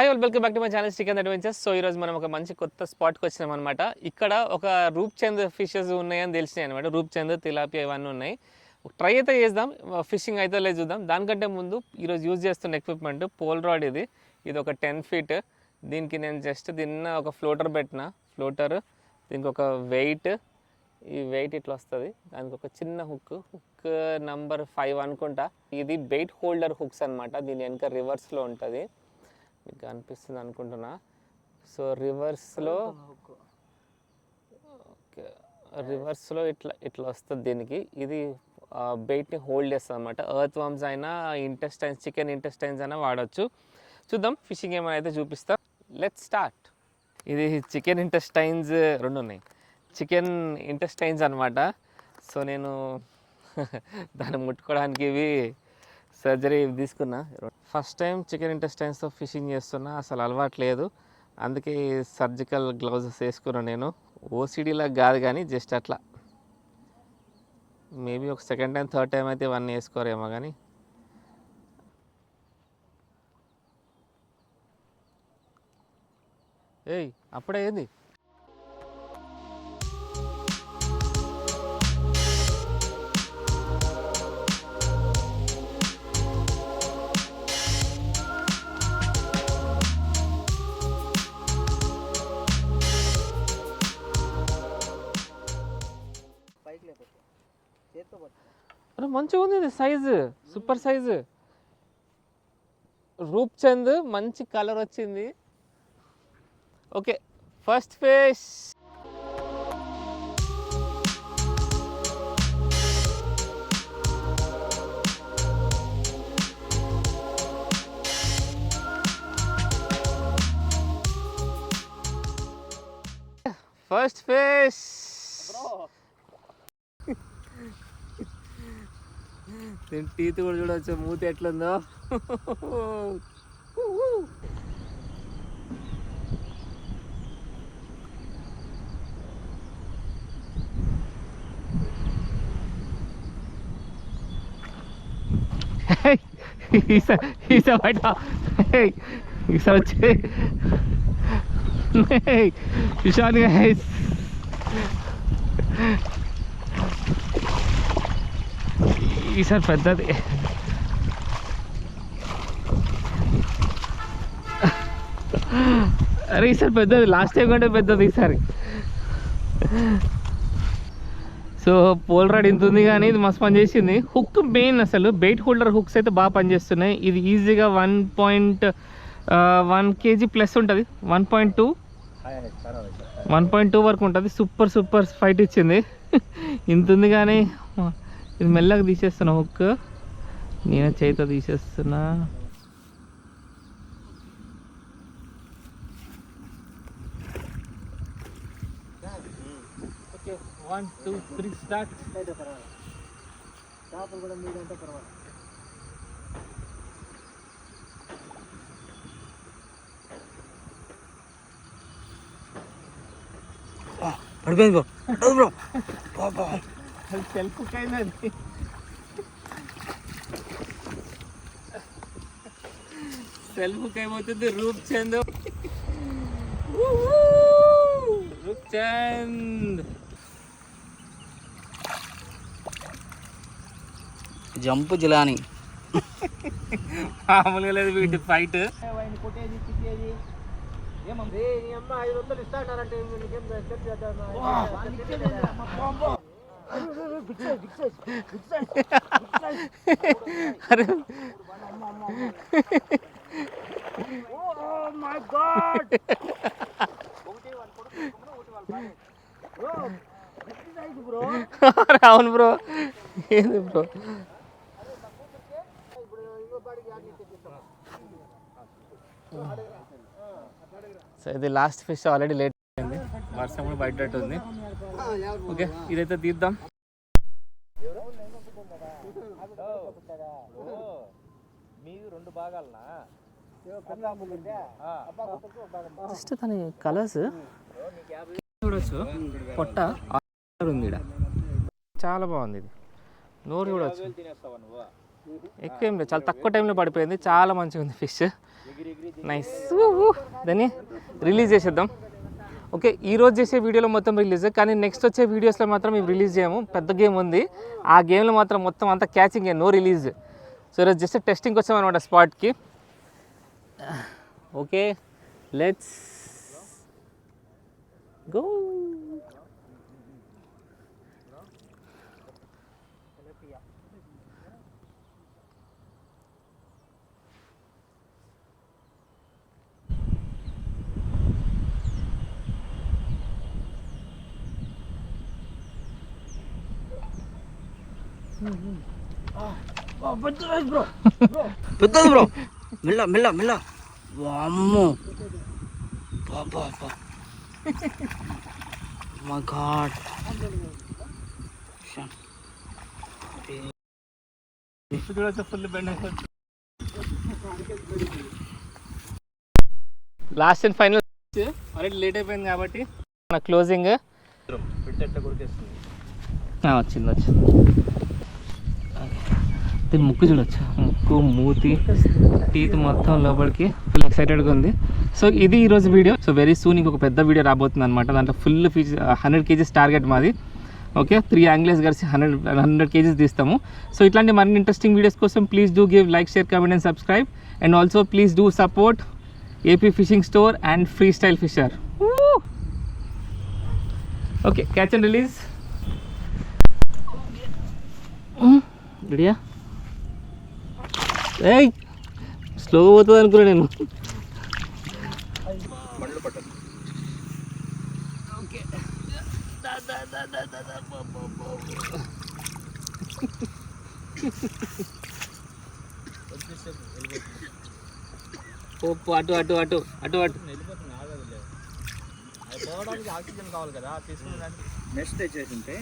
Hi all welcome back to my channel chicken adventures so ఈరోజు మనం ఒక మంచి కొత్త స్పాట్కి వచ్చినాం అనమాట ఇక్కడ ఒక రూప్చంద్ ఫిషెస్ ఉన్నాయని తెలిసినాయి అనమాట రూప్చంద్ తిలాపి తిలాపియా ఇవన్నీ ఉన్నాయి. ట్రై అయితే చేద్దాం. Uh, ఫిషింగ్ అయితే లేదు చూద్దాం. దానికంటే ముందు ఈరోజు యూజ్ చేస్తున్న ఎక్విప్మెంట్ పోల్ రాడ్ ఇది. ఇది ఒక టెన్ ఫీట్ దీనికి నేను జస్ట్ దిన్న ఒక ఫ్లోటర్ పెట్టిన. ఫ్లోటర్ దీనికి ఒక వెయిట్ ఈ వెయిట్ ఇట్లా వస్తుంది. దానికి ఒక చిన్న హుక్ హుక్ నంబర్ ఫైవ్ అనుకుంటా. ఇది బెయిట్ హోల్డర్ హుక్స్ అనమాట దీని వెనక రివర్స్లో ఉంటుంది. మీకు అనిపిస్తుంది అనుకుంటున్నా. సో రివర్స్లో ఓకే. రివర్స్లో ఇట్లా ఇట్లా వస్తుంది దీనికి. ఇది బెయిట్ని హోల్డ్ చేస్తుంది అనమాట ఎర్త్ వామ్స్ అయినా ఇంటెస్టైన్స్ చికెన్ ఇంటెస్టైన్స్ అయినా వాడచ్చు. చూద్దాం ఫిషింగ్ ఏమైనా అయితే చూపిస్తా. Let start. ఇది చికెన్ ఇంటెస్టైన్స్ రెండు ఉన్నాయి. చికెన్ ఇంటెస్టైన్స్ అనమాట సో నేను దాన్ని ముట్టుకోవడానికి ఇవి సర్జరీ తీసుకున్నా. ఫస్ట్ టైం చికెన్ ఇంటెస్టైన్స్తో ఫిషింగ్ చేస్తున్నా. అసలు అలవాటు లేదు. అందుకే సర్జికల్ గ్లౌజెస్ వేసుకున్నా నేను. ఓసిడీలా కాదు కానీ జస్ట్ అట్లా. మేబీ ఒక సెకండ్ టైం థర్డ్ టైం అయితే ఇవన్నీ వేసుకోరేమో కానీ. ఏయ్ అప్పుడే ఏంది? మంచిగా ఉంది ఇది సైజు సూపర్ సైజు. రూప్చంద్ మంచి కలర్ వచ్చింది. Okay first face. First face. నేను టీత్ కూడా చూడవచ్చు మూతి ఎట్లుందో ఈసా ఈసా బయట ఈసా వచ్చి విశాల్ గైస్ ఈసారి పెద్దది. అరే ఈసారి పెద్దది. లాస్ట్ టైం కంటే పెద్దది ఈసారి. సో పోల్ రాడ్ ఇంత ఉంది కానీ ఇది మస్తు పని చేసింది. హుక్ మెయిన్ అసలు. బెయిట్ హోల్డర్ హుక్స్ అయితే బాగా పనిచేస్తున్నాయి ఇది ఈజీగా one point one KG plus ఉంటుంది. One point two one point two వరకు ఉంటుంది. సూపర్ సూపర్ ఫైట్ ఇచ్చింది. ఇంత ఉంది కానీ ఇది మెల్లగా తీసేస్తున్నా హుక్ నేను చేతితో తీసేస్తున్నా okay one two three start అయితే పర్వాలేదు చేపలు కూడా మీద అంటే పర్వాలేదు పడిపోయింది బ్రో బ్రో సెల్ఫ్ అయినది సెల్ఫ్ ఏమవుతుంది రూప్ చంద్ రూప్ చంద్ జంపు జిలాని. మామూలుగా లేదు వీటి ఫైట్ కొట్టేది తిట్టేది. అమ్మ ఐదు వందలు ఇస్తా అరే. మై గాడ్ అవును బ్రో. ఏంది బ్రో? సో ఇది లాస్ట్ ఫిష్ ఆల్రెడీ లేట్ అయింది. వర్షం కూడా బయట ఉంది ఓకే ఇదైతే తీద్దాం. రెండు భాగాలనా? జస్ట్ దాని కలర్స్ చూడొచ్చు. పొట్ట ఉంది ఈడ. చాలా బాగుంది ఇది. నోరు చూడొచ్చు. ఎక్కువ ఏం లేదు. చాలా తక్కువ టైంలో పడిపోయింది. చాలా మంచిగా ఉంది ఫిష్ నైస్ దాన్ని రిలీజ్ చేసేద్దాం. ఓకే ఈ రోజు చేసే వీడియోలో మొత్తం రిలీజ్ కానీ నెక్స్ట్ వచ్చే వీడియోస్లో మాత్రం మేము రిలీజ్ చేయము. పెద్ద గేమ్ ఉంది. ఆ గేమ్లో మాత్రం మొత్తం అంతా క్యాచింగ్ నో రిలీజ్ సో ఈరోజు జస్ట్ టెస్టింగ్కి వచ్చామన్నమాట స్పాట్కి ఓకే లెట్స్ గో పెద్దది బ్రో. మెల్ల మెల్ల మెల్ల. వామ్మో. బాబా మా god last and final already late అయిపోయింది కాబట్టి మన క్లోజింగ్ వచ్చింది వచ్చింది. దీని ముక్కు చూడొచ్చు ముక్కు మూతి టీత్ మొత్తం లోపలికి ఫుల్ ఎక్సైటెడ్గా ఉంది. సో ఇది ఈరోజు వీడియో సో వెరీ సూన్ ఇంకొక పెద్ద వీడియో రాబోతుంది అనమాట దాంట్లో ఫుల్ ఫీజ్ హండ్రెడ్ కేజీస్ టార్గెట్ మాది. ఓకే త్రీ యాంగ్లేస్ కలిసి హండ్రెడ్ హండ్రెడ్ కేజీస్ తీస్తాము. సో ఇట్లాంటి మరిన్ని ఇంట్రెస్టింగ్ వీడియోస్ కోసం please do give like share comment and subscribe and also please do support AP fishing store and free style fisher okay catch and release రెడీయా ఏయ్ slow పోతుంది అనుకున్నా నేను. ఓ అటు అటు అటు అటు అటు. పోవడానికి ఆక్సిజన్ కావాలి కదా తీసుకునే నెక్స్ట్ తెచ్చేసింటే